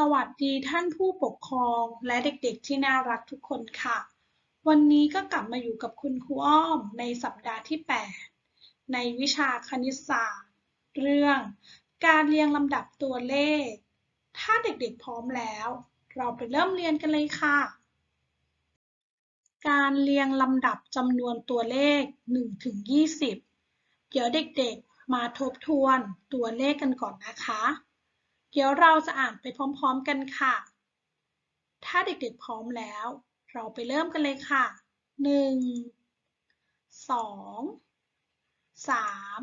สวัสดีท่านผู้ปกครองและเด็กๆที่น่ารักทุกคนค่ะ วันนี้ก็กลับมาอยู่กับคุณครูอ้อมในสัปดาห์ที่ 8 ในวิชาคณิตศาสตร์ เรื่อง การเรียงลำดับตัวเลข ถ้าเด็กๆพร้อมแล้ว เราไปเริ่มเรียนกันเลยค่ะ การเรียงลำดับจำนวนตัวเลข 1 ถึง 20 เดี๋ยวเด็กๆมาทบทวนตัวเลขกันก่อนนะคะ เดี๋ยวเราจะอ่านไปพร้อมๆกันค่ะ ถ้าเด็กๆพร้อมแล้ว เราไปเริ่มกันเลยค่ะ 1 2 3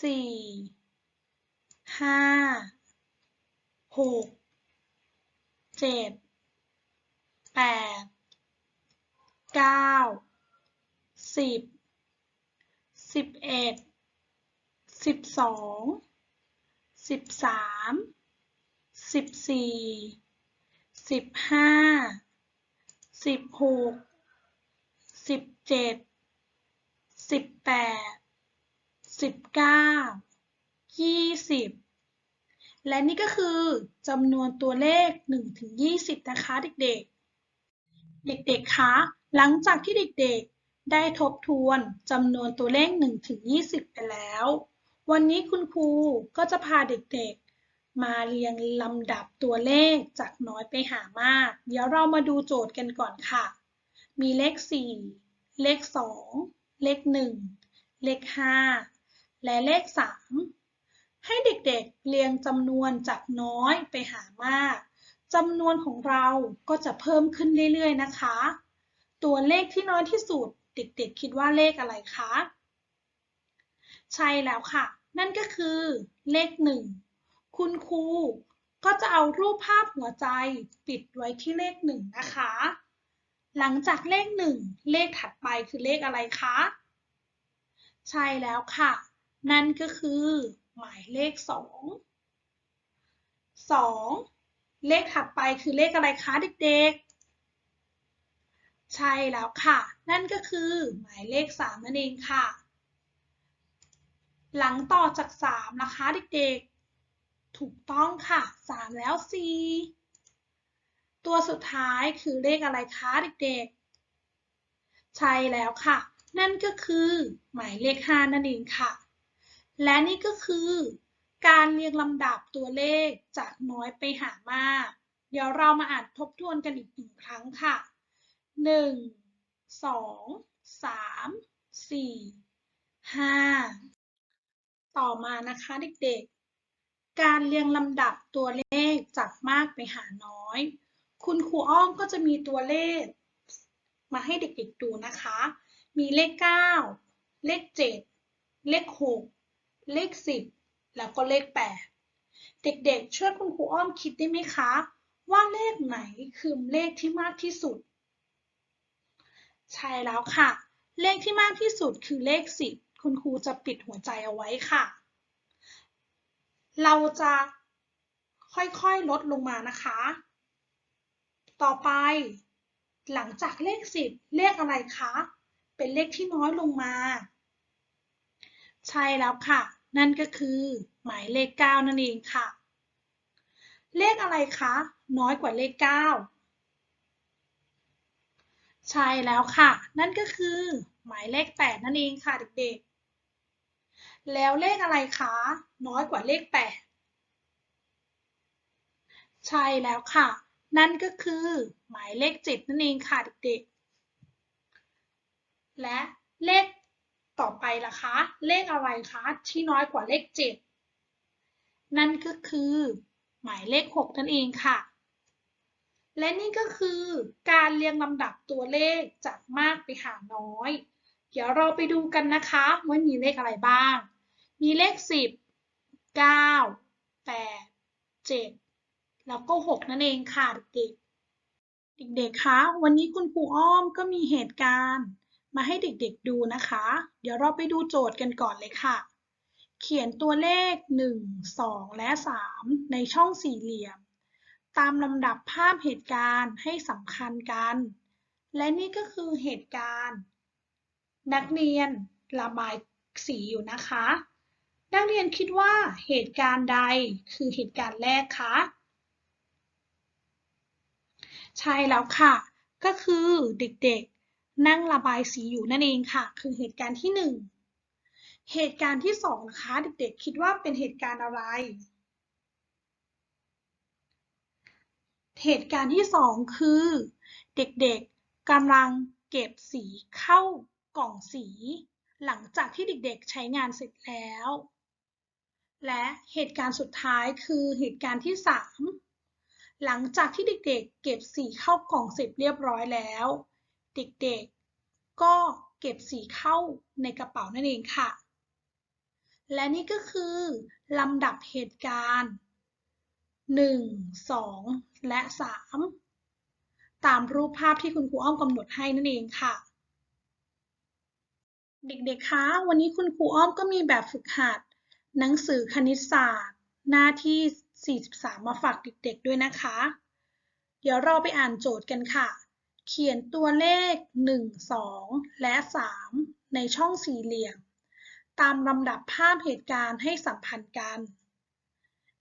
4 5 6 7 8 9 10 11 12 13 14 15 16 17 18 19 20และนี่ก็คือจำนวนตัวเลข1ถึง20 นะคะเด็กๆ เด็กๆ คะ หลังจากที่เด็กๆ ได้ทบทวนจำนวนตัวเลข1ถึง20 ไปแล้ว วันนี้คุณครูก็จะพาเด็กๆ มาเรียงลำดับตัวเลขจากน้อยไปหามาก เดี๋ยวเรามาดูโจทย์กันก่อนค่ะ มีเลข 4 เลข 2 เลข 1 เลข 5 และเลข 3 ให้เด็กๆ เรียงจำนวนจากน้อยไปหามากจำนวนของเราก็จะเพิ่มขึ้นเรื่อยๆนะคะ ตัวเลขที่น้อยที่สุด เด็กๆ คิดว่าเลขอะไรคะ ใช่แล้วค่ะ นั่นก็คือเลขหนึ่งคุณครูก็จะเอารูปภาพหัวใจปิดไว้ที่เลขหนึ่งนะคะ หลังจากเลขหนึ่งเลขถัดไปคือเลขอะไรคะ ใช่แล้วค่ะ นั่นก็คือ หมายเลขสองสองเลขถัดไปคือเลขอะไรคะเด็กๆ ใช่แล้วค่ะ นั่นก็คือหมายเลข3นั่นเองค่ะ หลังต่อจาก 3 นะคะเด็กๆ ถูกต้องค่ะ 3 แล้ว 4 ตัวสุดท้ายคือเลขอะไรคะเด็กๆ ใช่แล้วค่ะ นั่นก็คือหมายเลข 5 นั่นเองค่ะ และนี่ก็คือการเรียงลำดับตัวเลขจากน้อยไปหามาก เดี๋ยวเรามาอ่านทบทวนกันอีกหนึ่งครั้งค่ะ 1 2 3 4 5 ต่อมานะคะเด็กๆ การเรียงลำดับตัวเลขจากมากไปหาน้อย คุณครูอ้อมก็จะมีตัวเลข มาให้เด็กๆดูนะคะ มีเลข 9 เลข 7 เลข 6 เลข 10 แล้วก็เลข 8 เด็กๆ ช่วยคุณครูอ้อมคิดได้ไหมคะ ว่าเลขไหนคือเลขที่มากที่สุด ใช่แล้วค่ะ เลขที่มากที่สุดคือเลข 10 คุณครูจะปิดหัวใจเอาไว้ค่ะ เราจะค่อยๆลดลงมานะคะ ต่อไป หลังจากเลข 10 เลขอะไรคะ เป็นเลขที่น้อยลงมา ใช่แล้วค่ะ นั่นก็คือหมายเลข 9 นั่นเองค่ะ เลขอะไรคะ น้อยกว่าเลข 9 ใช่แล้วค่ะ นั่นก็คือหมายเลข 8 นั่นเองค่ะเด็กๆ แล้วเลขอะไรคะ น้อยกว่าเลข 8 ใช่แล้วค่ะ นั่นก็คือ หมายเลข 7 นั่นเองค่ะเด็กๆ และเลขต่อไปล่ะคะ เลขอะไรคะที่น้อยกว่าเลข 7 นั่นก็คือ หมายเลข 6 นั่นเองค่ะ และนี่ก็คือการเรียงลำดับตัวเลขจากมากไปหาน้อย เดี๋ยวเราไปดูกันนะคะว่ามีเลขอะไรบ้าง มีเลข 10 9 8 7 แล้วก็ 6 นั่นเองค่ะเด็กๆ เด็กๆ คะ วันนี้คุณครูอ้อมก็มีเหตุการณ์มาให้เด็กๆ ดูนะคะ เดี๋ยวเราไปดูโจทย์กันก่อนเลยค่ะ เขียนตัวเลข 1 2 และ 3 ในช่องสี่เหลี่ยม ตามลำดับภาพเหตุการณ์ให้สำคัญกัน และนี่ก็คือเหตุการณ์ นักเรียนระบายสีอยู่นะคะ นักเรียนคิดว่าเหตุการณ์ใดคือเหตุการณ์แรกคะ ใช่แล้วค่ะ ก็คือเด็กๆ นั่งระบายสีอยู่นั่นเองค่ะ คือเหตุการณ์ที่หนึ่งเหตุการณ์ที่สองนะคะเด็กๆ คิดว่าเป็นเหตุการณ์อะไร เหตุการณ์ที่สองคือ เด็กๆกำลังเก็บสีเข้ากล่องสีหลังจากที่เด็กๆใช้งานเสร็จแล้ว และเหตุการณ์สุดท้ายคือเหตุการณ์ที่สามหลังจากที่เด็กๆ เก็บสีเข้ากล่องเสร็จเรียบร้อยแล้ว เด็กๆ ก็เก็บสีเข้าในกระเป๋านั่นเองค่ะ และนี่ก็คือลำดับเหตุการณ์ 1 2 และ 3 ตามรูปภาพที่คุณครูอ้อมกำหนดให้นั่นเองค่ะเด็กๆ คะ วันนี้คุณครูอ้อมก็มีแบบฝึกหัด หนังสือคณิตศาสตร์ หน้าที่ 43 มาฝากเด็กๆด้วยนะคะ เดี๋ยวเราไปอ่านโจทย์กันค่ะ เขียนตัวเลข 1 2 และ 3 ในช่องสี่เหลี่ยม ตามลำดับภาพเหตุการณ์ให้สัมพันธ์กัน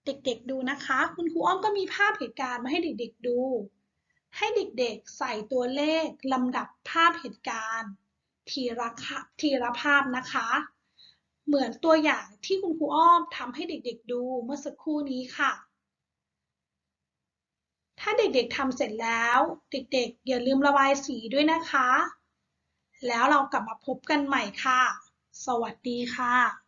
เด็กๆดูนะคะ คุณครูอ้อมก็มีภาพเหตุการณ์มาให้เด็กๆดู ให้เด็กๆใส่ตัวเลขลำดับภาพเหตุการณ์ ทีละทีละภาพนะคะ เหมือนตัวอย่างที่คุณครูอ้อมทำให้เด็กๆดูเมื่อสักครู่นี้ค่ะ ถ้าเด็กๆทำเสร็จแล้ว เด็กๆ อย่าลืมระบายสีด้วยนะคะ แล้วเรากลับมาพบกันใหม่ค่ะ สวัสดีค่ะ